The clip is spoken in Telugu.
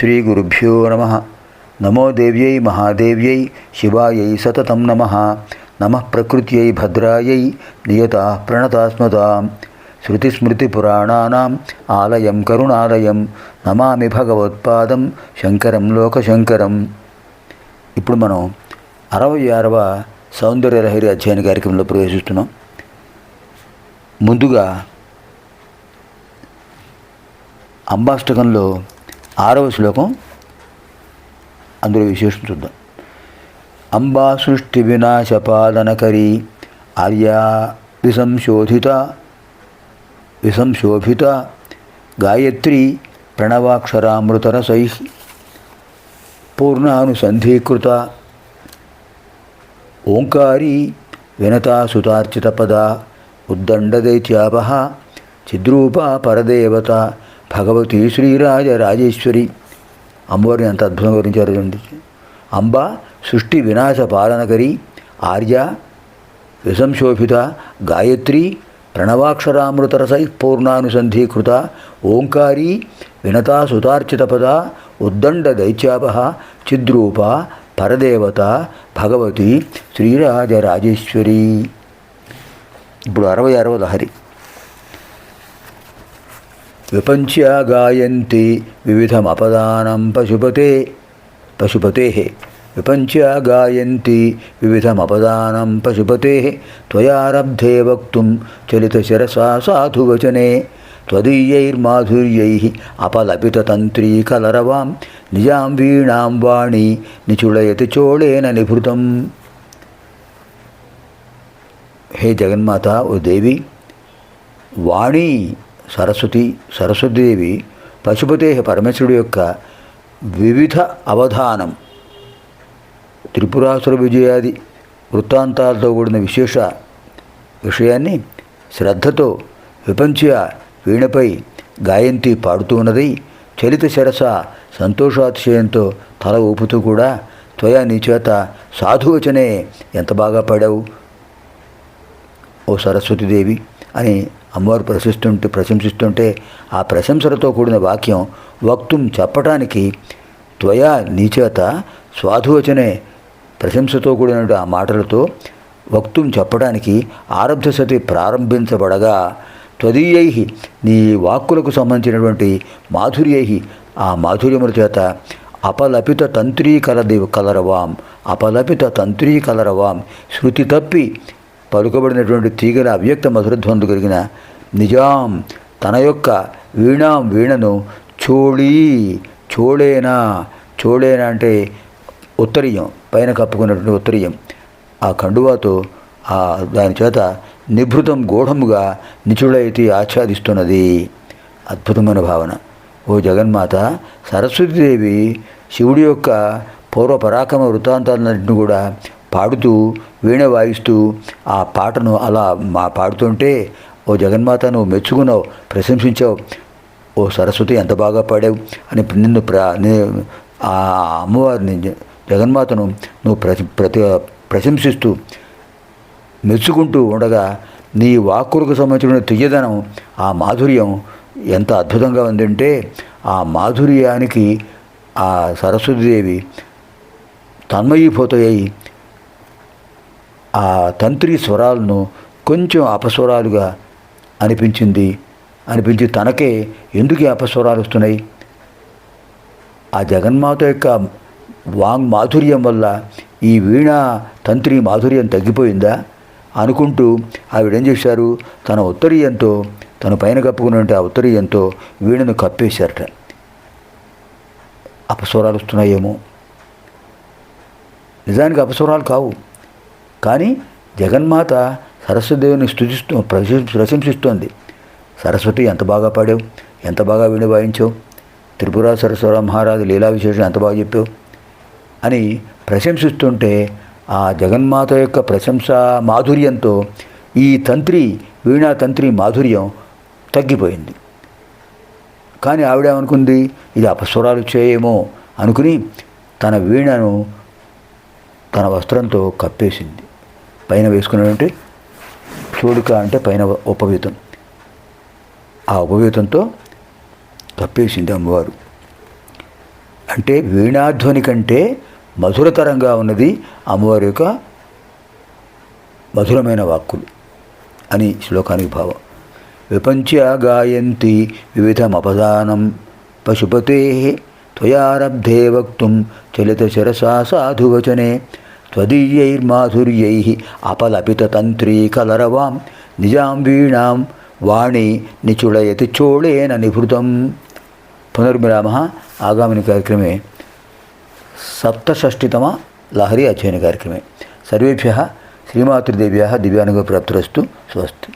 శ్రీ గురుభ్యో నమ నమో దేవ్యై మహాదేవ్యై శివాయై సతతం నమ నమ ప్రకృత్యై భద్రాయై నియత ప్రణతాస్మతాం శృతిస్మృతిపురాణానాం ఆలయం కరుణాలయం నమామి భగవత్పాదం శంకరం లోకశంకరం ఇప్పుడు మనం అరవై ఆరవ సౌందర్య లహరి అధ్యయన కార్యక్రమంలో ప్రవేశిస్తున్నాం. ముందుగా అంబాష్టకంలో ఆరవ శ్లోకం అందులో విశేషం చూద్దాం. అంబా సృష్టి వినాశపాలనకరి ఆర్యా విసంశోధిత విసంశోభిత గాయత్రి ప్రణవాక్షరామృతరసై పూర్ణానుసంధీకృత ఓంకారీ వినతాసుతార్చితపద ఉద్దండదైత్యాపహ చిద్రూపా పరదేవత భగవతి శ్రీరాజరాజేశ్వరి. అమ్మవారిని ఎంత అద్భుతంగా వివరించారు చూడండి. అంబ సృష్టి వినాశ పాలనకరి ఆర్య విసంశోభిత గాయత్రి ప్రణవాక్షరామృతరసై పూర్ణానుసంధీకృత ఓంకారీ వినతా సుతార్చితపద ఉద్దండ దైత్యాపహ చిద్రూప పరదేవత భగవతి శ్రీరాజరాజేశ్వరి. ఇప్పుడు అరవై అరవ లహరి. విపంచ్యా గాయంతి వివిధమపదానం పశుపతే పశుపతే విపంచ్యా గాయంతి వివిధమపదానం పశుపతే త్వయారబ్ధే వక్తుం చలితశిరసా సాధువచనే త్వదీయైర్మాధుర్యై అపలపితతంత్రీ కలరవాం నిజాం వీణాం వాణి నిచుళయతి చోళేన నిభృతం. హే జగన్మాత ఓ దేవి వాణి సరస్వతి సరస్వతీదేవి పశుపతే పరమేశ్వరుడు యొక్క వివిధ అవధానం. త్రిపురాసుర విజయాది వృత్తాంతాలతో కూడిన విశేష విషయాన్ని శ్రద్ధతో విపంచ్య వీణపై గాయంతి పాడుతూ ఉన్నది. చలిత శరస సంతోషాతిశయంతో తల ఊపుతూ కూడా త్వయా నీ చేత సాధువచనే ఎంత బాగా పాడావు? ఓ సరస్వతీదేవి. అని అమ్మవారు ప్రశిస్తుంటే ప్రశంసిస్తుంటే ఆ ప్రశంసలతో కూడిన వాక్యం వక్తుం చెప్పటానికి త్వయా నీచేత స్వాధువచనే ప్రశంసతో కూడిన ఆ మాటలతో వక్తుం చెప్పడానికి ఆరబ్ధ సతి ప్రారంభించబడగా త్వదీయై నీ వాక్కులకు సంబంధించినటువంటి మాధుర్యై ఆ మాధుర్యముల చేత అపలపిత తంత్రీ కలది కలరవాం అపలపిత తంత్రీ కలరవాం శృతి తప్పి పలుకబడినటువంటి తీగల అవ్యక్త మధురధ్వందు కలిగిన నిజాం తన యొక్క వీణాం వీణను చోళీ చోళేనా చోళేనా అంటే ఉత్తరీయం పైన కప్పుకున్నటువంటి ఉత్తరీయం. ఆ కండువాతో ఆ దాని చేత నిభృతం గూఢముగా నిచుడైతే ఆచ్ఛాదిస్తున్నది. అద్భుతమైన భావన. ఓ జగన్మాత సరస్వతీదేవి శివుడి యొక్క పూర్వ పరాక్రమ వృత్తాంతాలన్నింటిని కూడా పాడుతూ వీణ వాయిస్తూ ఆ పాటను అలా మా పాడుతుంటే ఓ జగన్మాత నువ్వు మెచ్చుకున్నావు ప్రశంసించావు. ఓ సరస్వతి ఎంత బాగా పాడావు. అని నిన్ను ప్ర ఆ అమ్మవారిని జగన్మాతను నువ్వు ప్రతి ప్రతి ప్రశంసిస్తూ మెచ్చుకుంటూ ఉండగా నీ వాక్కులకు సంబంధించిన తియ్యదనం ఆ మాధుర్యం ఎంత అద్భుతంగా ఉందంటే ఆ మాధుర్యానికి ఆ సరస్వతీదేవి తన్మయీభూతయ్యి ఆ తంత్రి స్వరాలను కొంచెం అపస్వరాలుగా అనిపించింది. అనిపించి తనకే ఎందుకు అపస్వరాలు వస్తున్నాయి? ఆ జగన్మాత యొక్క వాంగ్ మాధుర్యం వల్ల ఈ వీణ తంత్రి మాధుర్యం తగ్గిపోయిందా? అనుకుంటూ ఆవిడేం చేశారు? తన ఉత్తరీయంతో తన పైన కప్పుకున్నట్టు ఆ ఉత్తరీయంతో వీణను కప్పేశారట. అపస్వరాలు వస్తున్నాయేమో. నిజానికి అపస్వరాలు కావు. కానీ జగన్మాత సరస్వతిదేవిని స్థుతిస్తూ ప్రశం ప్రశంసిస్తోంది. సరస్వతి ఎంత బాగా పాడావు? ఎంత బాగా వీణ వాయించావు? త్రిపుర సరస్వర మహారాజు లీలా విశేషం ఎంత బాగా చెప్పావు? అని ప్రశంసిస్తుంటే ఆ జగన్మాత యొక్క ప్రశంస మాధుర్యంతో ఈ తంత్రి వీణా తంత్రి మాధుర్యం తగ్గిపోయింది. కానీ ఆవిడేమనుకుంది? ఇది అపస్వరాలు చేయేమో అనుకుని తన వీణను తన వస్త్రంతో కప్పేసింది. పైన వేసుకున్నటువంటి చూడుక అంటే పైన ఉపవీతం. ఆ ఉపవీతంతో కప్పేసింది అమ్మవారు. అంటే వీణాధ్వని కంటే మధురతరంగా ఉన్నది అమ్మవారి యొక్క మధురమైన వాక్కులు అని శ్లోకానికి భావం. విపంచ గాయంతి వివిధమపదానం పశుపతే త్వయారబ్ధే వక్తుం చలిత శిరసా సాధువచనే త్వదీయైర్మాధుర్యై అపలపితతంత్రీ కలరవాం నిజాం వీణాం వాణి నిచుళయతి చోళేన నిభృతం పునర్మిరామ ఆగామిని కార్యక్రమే సప్తషష్టితమ లహరి అధ్యయన కార్యక్రమే సర్వేభ్య శ్రీమాతృదేవ్యా దివ్యానుగ ప్రాప్తిరస్తు స్వస్తి